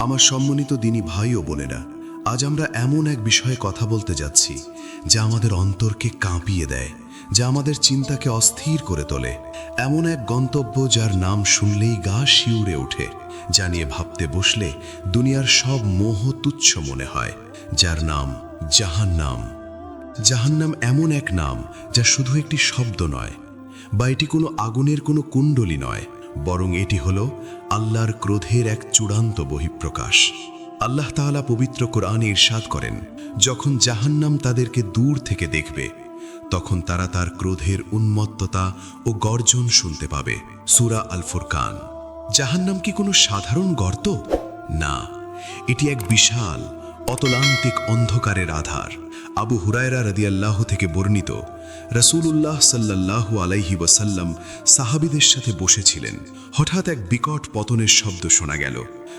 আমার সম্মানিত দিনী ভাই বোনেরা, আজ আমরা এমন এক বিষয়ে কথা বলতে যাচ্ছি, যা আমাদের অন্তরকে কাঁপিয়ে দেয়, যা আমাদের চিন্তাকে অস্থির করে তোলে। এমন এক গন্তব্য যার নাম শুনলেই গা শিউরে ওঠে, যা নিয়ে ভাবতে বসলে দুনিয়ার সব মোহ তুচ্ছ মনে হয়, যার নাম জাহান্নাম। জাহান্নাম এমন এক নাম যা শুধু একটি শব্দ নয়, বা এটি কোনো আগুনের কোনো কুণ্ডলী নয়, বরং এটি হল আল্লাহর ক্রোধের এক চূড়ান্ত বহিঃপ্রকাশ। আল্লাহ তাআলা পবিত্র কোরআনে ইরশাদ করেন, যখন জাহান্নাম তাদেরকে দূর থেকে দেখবে, তখন তারা তার ক্রোধের উন্মত্ততা ও গর্জন শুনতে পাবে। সুরা আল ফুরকান জাহান্নাম কি কোনো সাধারণ গর্ত? না, এটি এক বিশাল, অতলান্তিক অন্ধকারের আধার। আবু হুরায়রা রাদিয়াল্লাহ থেকে বর্ণিত, রসূলুল্লাহ সাল্লাল্লাহু আলাইহি ওয়াসাল্লাম সাহাবিদের সাথে বসেছিলেন। হঠাৎ এক বিকট পতনের শব্দ শোনা গেল।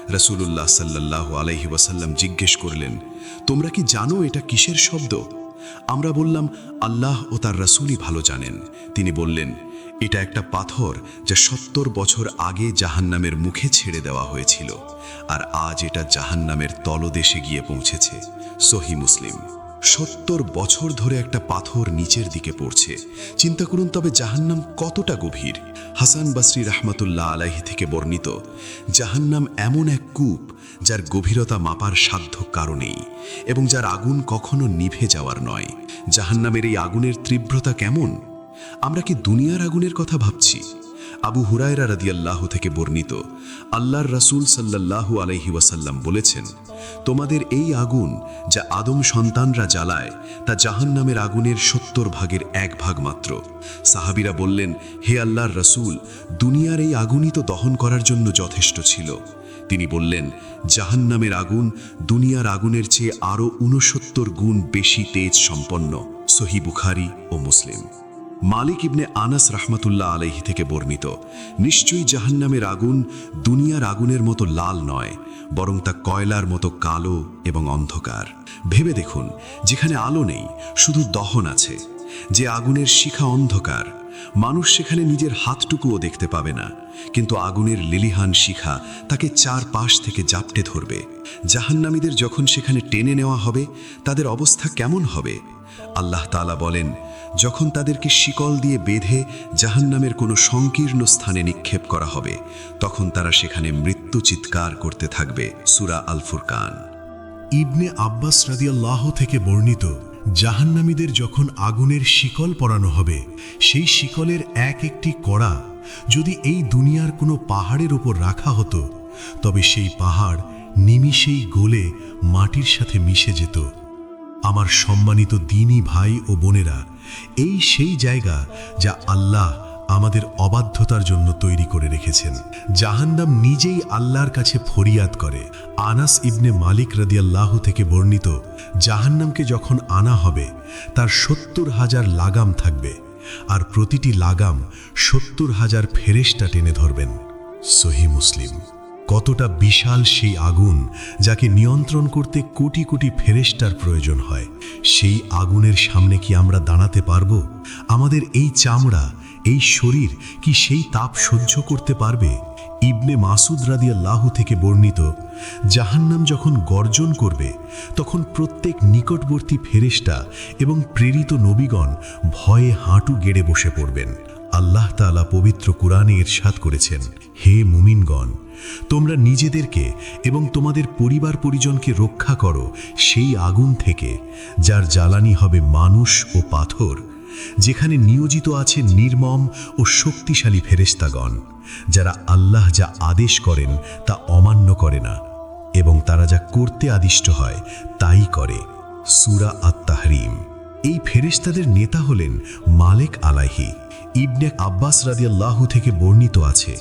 রসূলুল্লাহ সাল্লাল্লাহু আলাইহি ওয়াসাল্লাম জিজ্ঞেস করলেন, তোমরা কি জানো এটা কিসের শব্দ? আমরা বললাম, আল্লাহ ও তার রসুলই ভালো জানেন। তিনি বললেন, এটা একটা পাথর যা সত্তর বছর আগে জাহান্নামের মুখে ছেড়ে দেওয়া হয়েছিল, আর আজ এটা জাহান্নামের তলদেশে গিয়ে পৌঁছেছে। সহি মুসলিম। সত্তর বছর ধরে একটা পাথর নিচের দিকে পড়ছে। চিন্তা করুন তবে জাহান্নাম কতটা গভীর। হাসান বাসরি রাহমাতুল্লাহ আলাহি থেকে বর্ণিত, জাহান্নাম এমন এক কূপ যার গভীরতা মাপার সাধ্য কারণেই এবং যার আগুন কখনো নিভে যাওয়ার নয়। জাহান্নামের এই আগুনের তীব্রতা কেমন? আমরা কি দুনিয়ার আগুনের কথা ভাবছি? আবু হুরায়রা রাদিয়াল্লাহ থেকে বর্ণিত, আল্লাহর রাসূল সাল্লাল্লাহু আলাইহি ওয়াসাল্লাম বলেছেন, তোমাদের এই আগুন যা আদম সন্তানরা জ্বালায়, তা জাহান্নামের আগুনের সত্তর ভাগের এক ভাগ মাত্র। সাহাবিরা বললেন, হে আল্লাহর রাসূল, দুনিয়ার এই আগুনই তো দহন করার জন্য যথেষ্ট ছিল। তিনি বললেন, জাহান্নামের আগুন দুনিয়ার আগুনের চেয়ে আরও ঊনসত্তর গুণ বেশি তেজ সম্পন্ন। সহি বুখারি ও মুসলিম। মালিক ইবনে আনাস রাহমাতুল্লাহ আলাইহি থেকে বর্ণিত, নিশ্চয়ই জাহান্নামের আগুন দুনিয়ার আগুনের মতো লাল নয়, বরং তা কয়লার মতো কালো এবং অন্ধকার। ভেবে দেখুন, যেখানে আলো নেই, শুধু দহন আছে। যে আগুনের শিখা অন্ধকার, মানুষ সেখানে নিজের হাতটুকুও দেখতে পাবে না, কিন্তু আগুনের লিলিহান শিখা তাকে চার পাশ থেকে জাপটে ধরবে। জাহান্নামীদের যখন সেখানে টেনে নেওয়া হবে, তাদের অবস্থা কেমন হবে? আল্লাহ তাআলা বলেন, যখন তাদেরকে শিকল দিয়ে বেঁধে জাহান্নামের কোনো সংকীর্ণ স্থানে নিক্ষেপ করা হবে, তখন তারা সেখানে মৃত্যু চিৎকার করতে থাকবে। সুরা আল ফুরকান ইবনে আব্বাস রাদিয়াল্লাহ থেকে বর্ণিত, জাহান্নামীদের যখন আগুনের শিকল পরানো হবে, সেই শিকলের এক একটি কড়া যদি এই দুনিয়ার কোনো পাহাড়ের ওপর রাখা হতো, তবে সেই পাহাড় নিমিষেই গলে মাটির সাথে মিশে যেত। আমার সম্মানিত দিনী ভাই ও বোনেরা, এই সেই জায়গা যা আল্লাহ আমাদের অবাধ্যতার জন্য তৈরি করে রেখেছেন। জাহান্নাম নিজেই আল্লাহর কাছে ফরিয়াদ করে। আনাস ইবনে মালিক রাদিয়াল্লাহ থেকে বর্ণিত, জাহান্নামকে যখন আনা হবে, তার সত্তর হাজার লাগাম থাকবে আর প্রতিটি লাগাম সত্তর হাজার ফেরেশতা টেনে ধরবেন। সহি মুসলিম। কতটা বিশাল সেই আগুন যাকে নিয়ন্ত্রণ করতে কোটি কোটি ফেরেস্টার প্রয়োজন হয়? সেই আগুনের সামনে কি আমরা দাঁড়াতে পারব? আমাদের এই চামড়া, এই শরীর কি সেই তাপ সহ্য করতে পারবে? ইবনে মাসুদ রাদিয়াল্লাহু থেকে বর্ণিত, জাহান্নাম যখন গর্জন করবে, তখন প্রত্যেক নিকটবর্তী ফেরেস্টা এবং প্রেরিত নবীগণ ভয়ে হাঁটু গেড়ে বসে পড়বেন। আল্লাহ তাআলা পবিত্র কুরআনে ইরশাদ করেছেন, হে মুমিনগণ তোমরা নিজেদেরকে এবং তোমাদের পরিবার পরিজনকে রক্ষা করো সেই আগুন থেকে, যার জ্বালানি হবে মানুষ ও পাথর, যেখানে নিয়োজিত আছে নির্মম ও শক্তিশালী ফেরেস্তাগণ যারা আল্লাহ যা আদেশ করেন তা অমান্য করে না এবং তারা যা করতে আদিষ্ট হয় তাই করে। সুরা আত্মাহরিম এই ফেরেশতাদের নেতা হলেন মালেক আলাহি ইবনে আব্বাস রাদিয়াল্লাহু থেকে বর্ণিত আছে,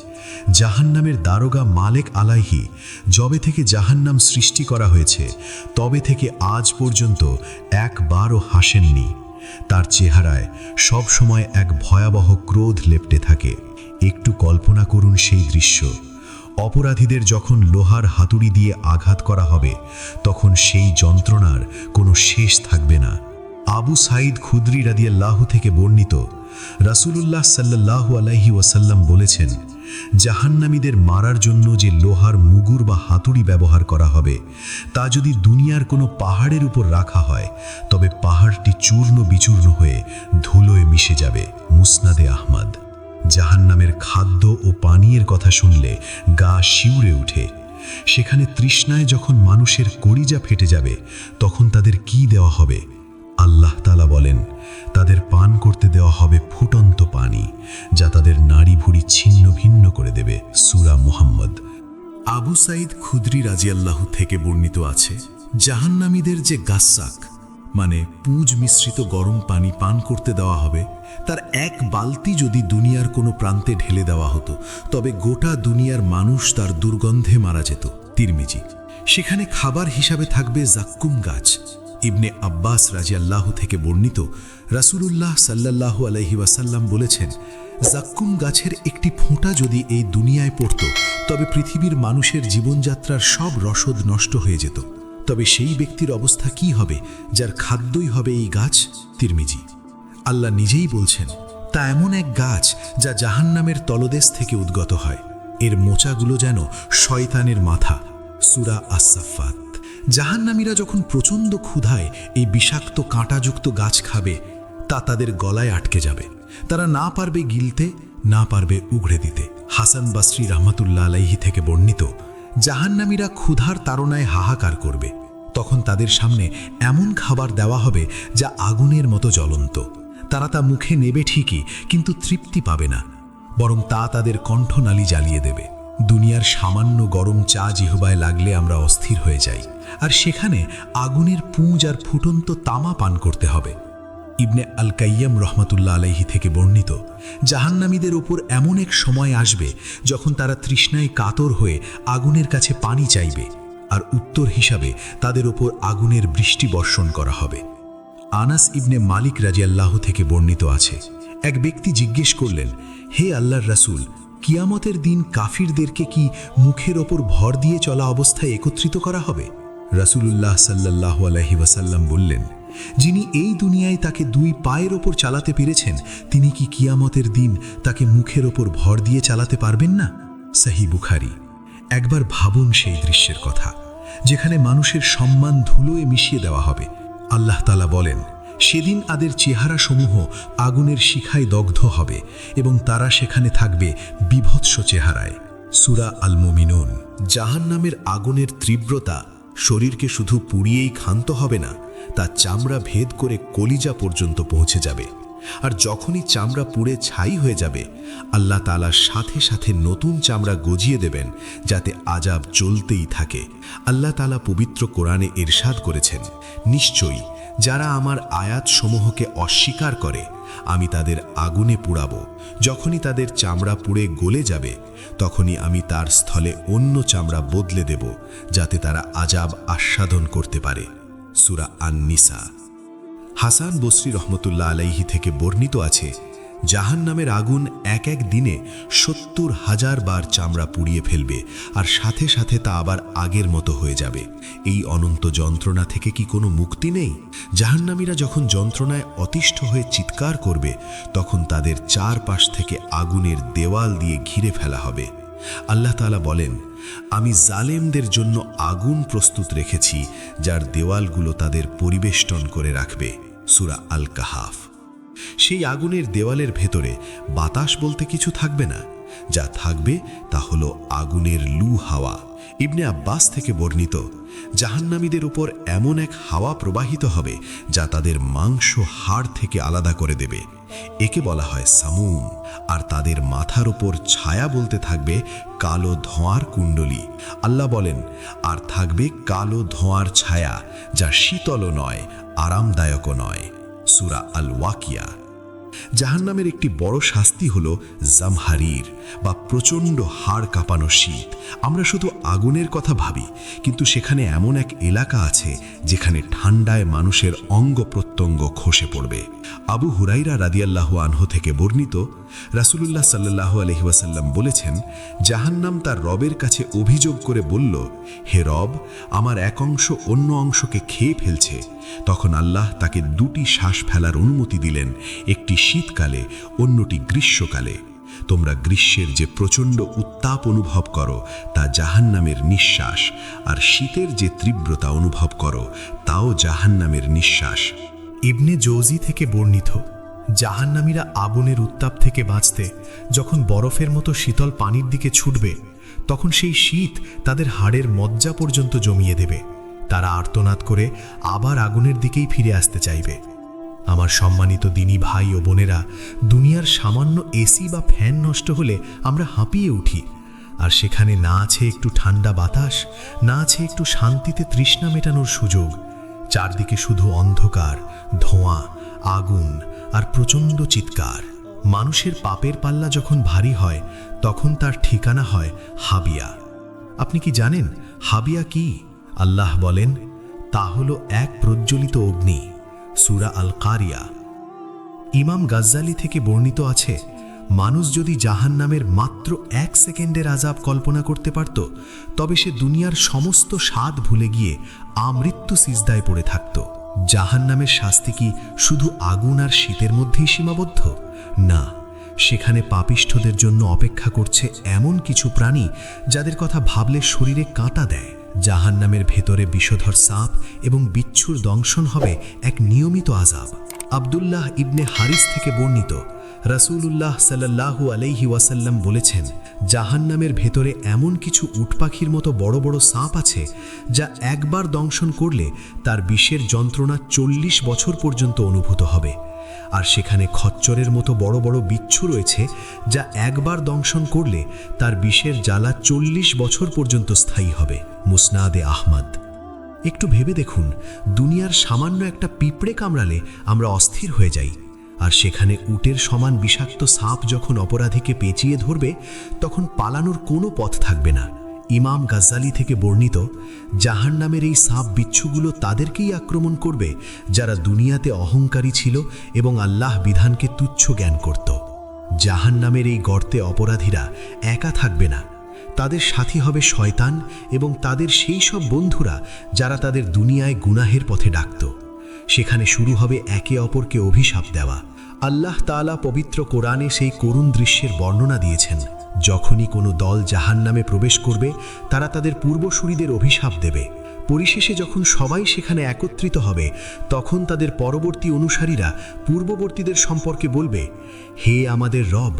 জাহান্নামের দারোগা মালেক আলাইহি যবে থেকে জাহান্নাম সৃষ্টি করা হয়েছে, তবে থেকে আজ পর্যন্ত একবারও হাসেননি। তার চেহারায় সব সময় এক ভয়াবহ ক্রোধ লেপটে থাকে। একটু কল্পনা করুন সেই দৃশ্য। অপরাধীদের যখন লোহার হাতুড়ি দিয়ে আঘাত করা হবে, তখন সেই যন্ত্রণার কোনো শেষ থাকবে না। আবু সাইদ খুদ্রি রাদিয়াল্লাহু থেকে বর্ণিত রাসূলুল্লাহ সাল্লাল্লাহু আলাইহি ওয়াসাল্লাম বলেছেন, জাহান্নামীদের মারার জন্য যে লোহার মুগুর বা হাতুড়ি ব্যবহার করা হবে, তা যদি দুনিয়ার কোনো পাহাড়ের উপর রাখা হয়, তবে পাহাড়টি চূর্ণ বিচূর্ণ হয়ে ধুলোয় মিশে যাবে। মুসনাদে আহমদ। জাহান্নামের খাদ্য ও পানীয়ের কথা শুনলে গা শিউরে উঠে সেখানে তৃষ্ণায় যখন মানুষের কলিজা ফেটে যাবে, তখন তাদের কি দেওয়া হবে? আল্লাহ তালা বলেন হবে ফুটন্ত পানি, যা তাদের নাড়ি ভুড়ি ছিন্ন ভিন্ন করে দেবে, সুরা মুহাম্মদ। আবু সাইদ খুদ্রি রাজিয়াল্লাহ থেকে বর্ণিত আছে, জাহান্নামীদের যে গাস্সাক মানে পুঁজ মিশ্রিত গরম পানি পান করতে দেওয়া হবে, তার এক বালতি যদি দুনিয়ার কোনো প্রান্তে ঢেলে দেওয়া হতো, তবে গোটা দুনিয়ার মানুষ তার দুর্গন্ধে মারা যেত। তিরমিজি, সেখানে খাবার হিসাবে থাকবে জাক্কুম গাছ। ইবনে আব্বাস রাজিয়াল্লাহ থেকে বর্ণিত রাসূলুল্লাহ সাল্লাল্লাহু আলাইহি ওয়াসাল্লাম বলেছেন, জাক্কুম গাছের একটি ফোঁটা যদি এই দুনিয়ায় পড়ত, তবে পৃথিবীর মানুষের জীবনযাত্রার সব রসদ নষ্ট হয়ে যেত। তবে সেই ব্যক্তির অবস্থা কি হবে, যার খাদ্যই হবে এই গাছ? তিরমিজি। আল্লাহ নিজেই বলছেন, তা এমন এক গাছ যা জাহান্নামের তলদেশ থেকে উদ্গত হয়। এর মোচাগুলো যেন শয়তানের মাথা। সুরা আসাফাত জাহান্নামীরা যখন প্রচণ্ড ক্ষুধায় এই বিষাক্ত কাঁটাযুক্ত গাছ খাবে, তা তাদের গলায় আটকে যাবে। তারা না পারবে গিলতে, না পারবে উগড়ে দিতে। হাসান বাসরি রহমাতুল্লাহ আলাইহি থেকে বর্ণিত, জাহান্নামীরা ক্ষুধার তাড়নায় হাহাকার করবে। তখন তাদের সামনে এমন খাবার দেওয়া হবে যা আগুনের মতো জ্বলন্ত। তারা তা মুখে নেবে ঠিকই, কিন্তু তৃপ্তি পাবে না, বরং তা তাদের কণ্ঠনালী জ্বালিয়ে দেবে। দুনিয়ার সামান্য গরম চা জিহবায় লাগলে আমরা অস্থির হয়ে যাই। আর সেখানে আগুনের পুঁজ আর ফুটন্ত তামা পান করতে হবে। ইবনে আল কাইয়াম রহমাতুল্লাহ আলাইহি থেকে বর্ণিত, জাহান্নামীদের ওপর এমন এক সময় আসবে যখন তারা তৃষ্ণায় কাতর হয়ে আগুনের কাছে পানি চাইবে আর উত্তর হিসাবে তাদের ওপর আগুনের বৃষ্টি বর্ষণ করা হবে। আনাস ইবনে মালিক রাজিয়াল্লাহ থেকে বর্ণিত আছে, এক ব্যক্তি জিজ্ঞেস করলেন, হে আল্লাহর রাসূল কিয়ামতের দিন কাফিরদেরকে কি মুখের ওপর ভর দিয়ে চলা অবস্থায় একত্রিত করা হবে? রাসূলুল্লাহ সাল্লাল্লাহু আলাইহি ওয়াসাল্লাম বললেন, যিনি এই দুনিয়ায় তাকে দুই পায়ের ওপর চালাতে পেরেছেন, তিনি কি কিয়ামতের দিন তাকে মুখের ওপর ভর দিয়ে চালাতে পারবেন না? সাহি বুখারি। একবার ভাবুন সেই দৃশ্যের কথা, যেখানে মানুষের সম্মান ধুলোয় মিশিয়ে দেওয়া হবে। আল্লাহ তালা বলেন সেদিন তাদের চেহারা সমূহ আগুনের শিখায় দগ্ধ হবে এবং তারা সেখানে থাকবে বিভৎস চেহারায়। সুরা আল মুমিনুন জাহান্নামের আগুনের তীব্রতা শরীরকে শুধু পুড়িয়েই ক্ষান্ত হবে না, তা চামড়া ভেদ করে কলিজা পর্যন্ত পৌঁছে যাবে। আর যখনই চামড়া পুড়ে ছাই হয়ে যাবে, আল্লাহ তালার সাথে সাথে নতুন চামড়া গজিয়ে দেবেন যাতে আজাব চলতেই থাকে। আল্লাহ তালা পবিত্র কোরআনে এরশাদ করেছেন, নিশ্চয়ই যারা আমার আয়াত সমূহকে অস্বীকার করে, আমি তাদের আগুনে পুড়াব। যখনই তাদের চামড়া পুড়ে গলে যাবে, তখনই আমি তার স্থলে অন্য চামড়া বদলে দেব, যাতে তারা আজাব আস্বাদন করতে পারে। সুরা আননিসা। হাসান বসরি রহমতুল্লাহ আলাইহি থেকে বর্ণিত আছে জাহান নামের আগুন এক এক দিনে সত্তর হাজার বার চামড়া পুড়িয়ে ফেলবে, আর সাথে সাথে তা আবার আগের মতো হয়ে যাবে। এই অনন্ত যন্ত্রণা থেকে কি কোনো মুক্তি নেই? জাহান্নামীরা যখন যন্ত্রণায় অতিষ্ঠ হয়ে চিৎকার করবে, তখন তাদের চারপাশ থেকে আগুনের দেওয়াল দিয়ে ঘিরে ফেলা হবে। আল্লাহ তালা বলেন, আমি জালেমদের জন্য আগুন প্রস্তুত রেখেছি, যার দেওয়ালগুলো তাদের পরিবেষ্টন করে রাখবে। সুরা আল কাহাফ সেই আগুনের দেওয়ালের ভেতরে বাতাস বলতে কিছু থাকবে না। যা থাকবে তা হলো আগুনের লু হাওয়া। ইবনে আব্বাস থেকে বর্ণিত, জাহান্নামীদের উপর এমন এক হাওয়া প্রবাহিত হবে যা তাদের মাংস হাড় থেকে আলাদা করে দেবে। একে বলা হয় সামুম। আর তাদের মাথার ওপর ছায়া বলতে থাকবে কালো ধোঁয়ার কুণ্ডলী। আল্লাহ বলেন, আর থাকবে কালো ধোঁয়ার ছায়া, যা শীতলও নয়, আরামদায়কও নয়। সুরা আল ওয়াকিয়া জাহান্নামের একটি বড় শাস্তি হল জামহারির বা প্রচণ্ড হাড় কাঁপানো শীত। আমরা শুধু আগুনের কথা ভাবি, কিন্তু সেখানে এমন এক এলাকা আছে যেখানে ঠান্ডায় মানুষের অঙ্গ প্রত্যঙ্গ খসে পড়বে। আবু হুরাইরা রাদিয়াল্লাহ আনহ থেকে বর্ণিত রাসূলুল্লাহ সাল্লাহ আলহিবাসাল্লাম বলেছেন, জাহান্নাম তার রবের কাছে অভিযোগ করে বলল, হে রব, আমার এক অংশ অন্য অংশকে খেয়ে ফেলছে। তখন আল্লাহ তাকে দুটি শ্বাস ফেলার অনুমতি দিলেন, একটি শীতকালে, অন্যটি গ্রীষ্মকালে। তোমরা গ্রীষ্মের যে প্রচণ্ড উত্তাপ অনুভব করো, তা জাহান্নামের নিঃশ্বাস, আর শীতের যে তীব্রতা অনুভব করো, তাও জাহান্নামের নিঃশ্বাস। ইবনে জৌজি থেকে বর্ণিত জাহান্নামীরা আগুনের উত্তাপ থেকে বাঁচতে, যখন বরফের মতো শীতল পানির দিকে ছুটবে, তখন সেই শীত তাদের হাড়ের মজ্জা পর্যন্ত জমিয়ে দেবে। তারা আর্তনাদ করে আবার আগুনের দিকেই ফিরে আসতে চাইবে। আমার সম্মানিত দিনী ভাই ও বোনেরা, দুনিয়ার সামান্য এসি বা ফ্যান নষ্ট হলে আমরা হাঁপিয়ে উঠি। আর সেখানে না আছে একটু ঠান্ডা বাতাস, না আছে একটু শান্তিতে তৃষ্ণা মেটানোর সুযোগ। চারদিকে শুধু অন্ধকার, ধোঁয়া, আগুন আর প্রচণ্ড চিৎকার। মানুষের পাপের পাল্লা যখন ভারী হয়, তখন তার ঠিকানা হয় হাবিয়া। আপনি কি জানেন হাবিয়া কি? আল্লাহ বলেন, তা হল এক প্রজ্বলিত অগ্নি। সুরা আল কারিয়া ইমাম গাজ্জালি থেকে বর্ণিত আছে, মানুষ যদি জাহান নামের মাত্র এক সেকেন্ডের আজাব কল্পনা করতে পারত, তবে সে দুনিয়ার সমস্ত স্বাদ ভুলে গিয়ে আমৃত্যু সিজদায় পড়ে থাকত। জাহান নামের শাস্তি কি শুধু আগুন আর শীতের মধ্যেই সীমাবদ্ধ? না, সেখানে পাপিষ্ঠদের জন্য অপেক্ষা করছে এমন কিছু প্রাণী যাদের কথা ভাবলে শরীরে কাঁটা দেয়। জাহান নামের ভেতরে বিষধর সাপ এবং বিচ্ছুর দংশন হবে এক নিয়মিত আজাব আবদুল্লাহ ইবনে হারিস থেকে বর্ণিত, রাসূলুল্লাহ সাল্লাল্লাহু আলাইহি ওয়াসাল্লাম বলেছেন জাহান্নামের ভেতরে এমন কিছু উটপাখির মতো বড় বড় সাপ আছে যা একবার দংশন করলে তার বিষের যন্ত্রণা চল্লিশ বছর পর্যন্ত অনুভূত হবে। আর সেখানে খচ্চরের মতো বড় বড় বিচ্ছু রয়েছে যা একবার দংশন করলে তার বিষের জ্বালা চল্লিশ বছর পর্যন্ত স্থায়ী হবে। মুসনাদে আহমদ। একটু ভেবে দেখুন, দুনিয়ার সামান্য একটা পিঁপড়ে কামড়ালে আমরা অস্থির হয়ে যাই। আর সেখানে উটের সমান বিষাক্ত সাপ যখন অপরাধীকে পেঁচিয়ে ধরবে, তখন পালানোর কোনো পথ থাকবে না। ইমাম গাজ্জালি থেকে বর্ণিত জাহান নামের এই সাপ বিচ্ছুগুলো তাদেরকেই আক্রমণ করবে, যারা দুনিয়াতে অহংকারী ছিল এবং আল্লাহ বিধানকে তুচ্ছ জ্ঞান করত। জাহান নামের এই গর্তে অপরাধীরা একা থাকবে না। তাদের সাথী হবে শয়তান এবং তাদের সেই সব বন্ধুরা যারা তাদের দুনিয়ায় গুনাহের পথে ডাকত। সেখানে শুরু হবে একে অপরকে অভিশাপ দেওয়া। আল্লাহ তাআলা পবিত্র কোরআনে সেই করুণ দৃশ্যের বর্ণনা দিয়েছেন। যখনই কোনো দল জাহান নামে প্রবেশ করবে, তারা তাদের পূর্বসূরিদের অভিশাপ দেবে। পরিশেষে যখন সবাই সেখানে একত্রিত হবে, তখন তাদের পরবর্তী অনুসারীরা পূর্ববর্তীদের সম্পর্কে বলবে, হে আমাদের রব,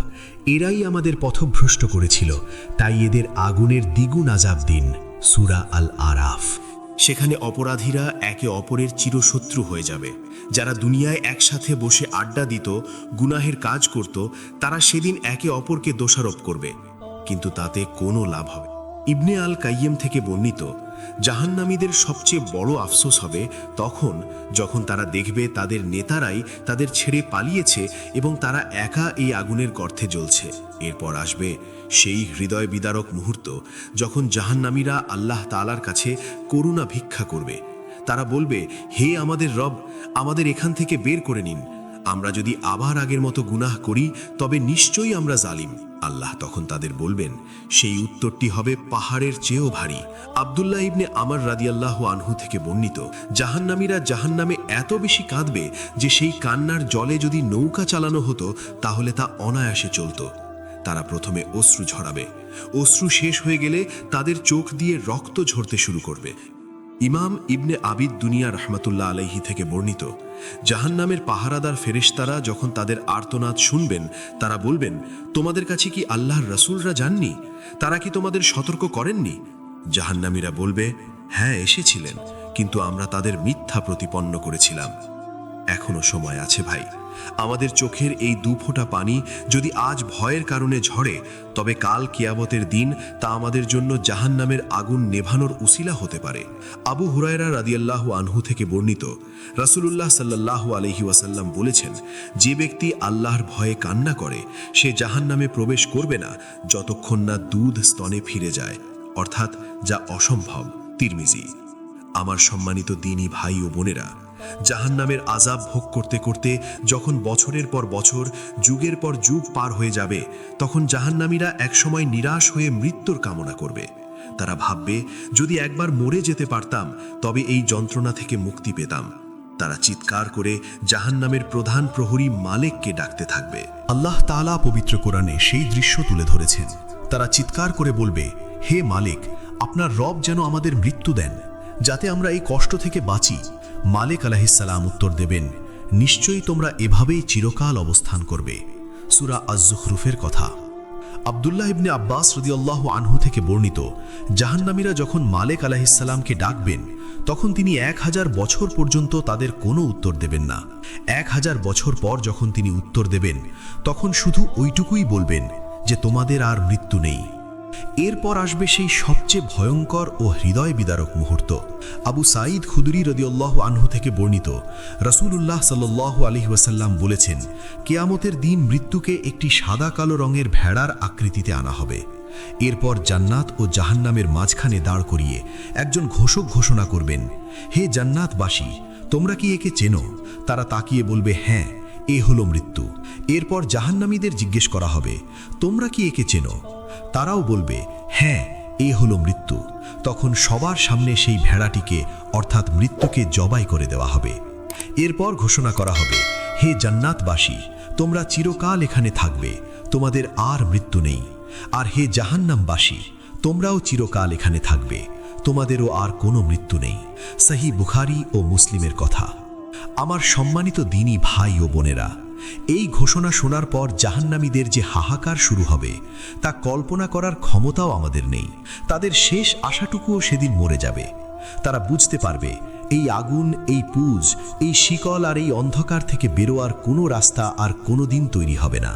এরাই আমাদের পথভ্রষ্ট করেছিল। তাই এদের আগুনের দ্বিগুণ আজাব দিন। সুরা আল আরাফ সেখানে অপরাধীরা একে অপরের চিরশত্রু হয়ে যাবে। যারা দুনিয়ায় একসাথে বসে আড্ডা দিত, গুনাহের কাজ করত, তারা সেদিন একে অপরকে দোষারোপ করবে। কিন্তু তাতে কোনো লাভ হবে ইবনে আল কাইয়েম থেকে বর্ণিত জাহান্নামীদের সবচেয়ে বড় আফসোস হবে তখন যখন তারা দেখবে তাদের নেতারাই তাদের ছেড়ে পালিয়েছে এবং তারা একা এই আগুনের গর্থে জ্বলছে। এরপর আসবে সেই হৃদয় বিদারক মুহূর্ত যখন জাহান্নামীরা আল্লাহ তালার কাছে করুণা ভিক্ষা করবে। তারা বলবে, হে আমাদের রব, আমাদের এখান থেকে বের করে নিন। আমরা যদি আবার আগের মতো গুনাহ করি, তবে নিশ্চয়ই আমরা জালিম। আল্লাহ তখন তাদের বলবেন, সেই উত্তরটি হবে পাহাড়ের চেয়েও ভারী। আবদুল্লাহ ইবনে আমার রাদিয়াল্লাহ আনহু থেকে বর্ণিত, জাহান্নামীরা জাহান্নামে এত বেশি কাঁদবে যে সেই কান্নার জলে যদি নৌকা চালানো হতো, তাহলে তা অনায়াসে চলতো। তারা প্রথমে অশ্রু ঝরাবে। অশ্রু শেষ হয়ে গেলে তাদের চোখ দিয়ে রক্ত ঝরতে শুরু করবে। ইমাম ইবনে আবিদ দুনিয়া রহমতুল্লাহ আলাইহি থেকে বর্ণিত, জাহান্নামের পাহারাদার ফেরেশতারা যখন তাদের আর্তনাদ শুনবেন, তারা বলবেন, তোমাদের কাছে কি আল্লাহর রসুলরা যাননি তারা কি তোমাদের সতর্ক করেননি? জাহান্নামীরা বলবে হ্যাঁ এসেছিলেন, কিন্তু আমরা তাদের মিথ্যা প্রতিপন্ন করেছিলাম। এখনও সময় আছে ভাই। আমাদের চোখের এই দু ফোঁটা পানি যদি আজ ভয়ের কারণে ঝরে, তবে কাল কিয়ামতের দিন তা আমাদের জন্য জাহান্নামের আগুন নেভানোর উসিলা হতে পারে। আবু হুরায়রা রাদিয়াল্লাহু আনহু থেকে বর্ণিত, রাসূলুল্লাহ সাল্লাল্লাহু আলাইহি ওয়াসাল্লাম বলেছেন, যে ব্যক্তি আল্লাহর ভয়ে কান্না করে, সে জাহান্নামে প্রবেশ করবে না যতক্ষণ না দুধ স্তনে ফিরে যায়। অর্থাৎ যা অসম্ভব। তিরমিজি, আমার সম্মানিত দিনী ভাই ও বোনেরা জাহান্নামের আজাব ভোগ করতে করতে যখন বছরের পর বছর, যুগের পর যুগ পার হয়ে যাবে, তখন জাহান্নামীরা একসময় নিরাশ হয়ে মৃত্যুর কামনা করবে। তারা ভাববে, যদি একবার মরে যেতে পারতাম, তবে এই যন্ত্রণা থেকে মুক্তি পেতাম। তারা চিৎকার করে জাহান্নামের প্রধান প্রহরী মালেককে ডাকতে থাকবে। আল্লাহ তাআলা পবিত্র কোরআনে সেই দৃশ্য তুলে ধরেছেন। তারা চিৎকার করে বলবে, হে মালিক, আপনার রব যেন আমাদের মৃত্যু দেন, যাতে আমরা এই কষ্ট থেকে বাঁচি। মালিক আলাহিসাল্লাম উত্তর দেবেন, নিশ্চয়ই তোমরা এভাবেই চিরকাল অবস্থান করবে। সুরা আজ-জুখরুফের কথা। আবদুল্লাহ ইবনে আব্বাস রদিয়াল্লাহ আনহু থেকে বর্ণিত, জাহান্নামীরা যখন মালেক আলাহিসাল্লামকে ডাকবেন, তখন তিনি এক হাজার বছর পর্যন্ত তাদের কোনো উত্তর দেবেন না। এক হাজার বছর পর যখন তিনি উত্তর দেবেন, তখন শুধু ওইটুকুই বলবেন যে তোমাদের আর মৃত্যু নেই। এরপর আসবে সেই সবচেয়ে ভয়ঙ্কর ও হৃদয় বিদারক মুহূর্ত। আবু সাঈদ খুদুরি রদিউল্লাহ আনহু থেকে বর্ণিত, রসুলুল্লাহ সাল্লাহ আলহি ওয়াসাল্লাম বলেছেন, কেয়ামতের দিন মৃত্যুকে একটি সাদা কালো রঙের ভেড়ার আকৃতিতে আনা হবে। এরপর জান্নাত ও জাহান্নামের মাঝখানে দাঁড় করিয়ে একজন ঘোষক ঘোষণা করবেন, হে জান্নাতবাসী, তোমরা কি একে চেনো? তারা তাকিয়ে বলবে হ্যাঁ এ হলো মৃত্যু। এরপর জাহান্নামীদের জিজ্ঞেস করা হবে, তোমরা কি একে চেনো? তারাও বলবে হ্যাঁ এ হলো মৃত্যু। তখন সবার সামনে সেই ভেড়াটিকে, অর্থাৎ মৃত্যুকে জবাই করে দেওয়া হবে। এরপর ঘোষণা করা হবে, হে জান্নাতবাসী, তোমরা চিরকাল এখানে থাকবে, তোমাদের আর মৃত্যু নেই। আর হে জাহান্নামবাসী, তোমরাও চিরকাল এখানে থাকবে, তোমাদেরও আর কোনো মৃত্যু নেই। সাহি বুখারি ও মুসলিমের কথা। আমার সম্মানিত দিনী ভাই ও বোনেরা এই ঘোষণা শোনার পর জাহান্নামীদের যে হাহাকার শুরু হবে, তা কল্পনা করার ক্ষমতাও আমাদের নেই। তাদের শেষ আশাটুকুও সেদিন মরে যাবে। তারা বুঝতে পারবে, এই আগুন, এই পুজ, এই শিকল আর এই অন্ধকার থেকে বেরোয়ার কোনো রাস্তা আর কোনো দিন তৈরি হবে না।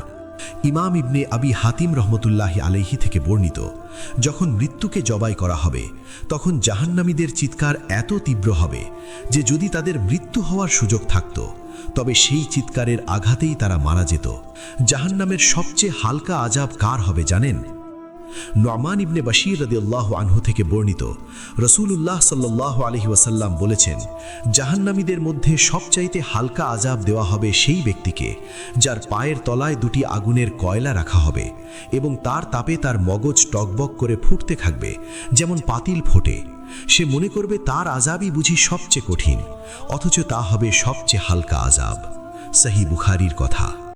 ইমাম ইবনে আবি হাতিম রহমতুল্লাহ আলাইহি থেকে বর্ণিত, যখন মৃত্যুকে জবাই করা হবে, তখন জাহান্নামীদের চিৎকার এত তীব্র হবে যে যদি তাদের মৃত্যু হওয়ার সুযোগ থাকত তবে সেই চিৎকারের আঘাতেই তারা মারা যেত। জাহান্নামের সবচেয়ে হালকা আজাব কার হবে জানেন? নমান ইবনে বাশির রদিয়াল্লাহ আনহু থেকে বর্ণিত রসুলুল্লাহ সাল্লাহ আলহি ওয়াসাল্লাম বলেছেন, জাহান্নামীদের মধ্যে সবচাইতে হালকা আজাব দেওয়া হবে সেই ব্যক্তিকে, যার পায়ের তলায় দুটি আগুনের কয়লা রাখা হবে এবং তার তাপে তার মগজ টকবক করে ফুটতে থাকবে, যেমন পাতিল ফোটে। সে মনে করবে তার আজাবই বুঝি সবচেয়ে কঠিন, অথচ তা হবে সবচেয়ে হালকা আজাব সহি বুখারির কথা।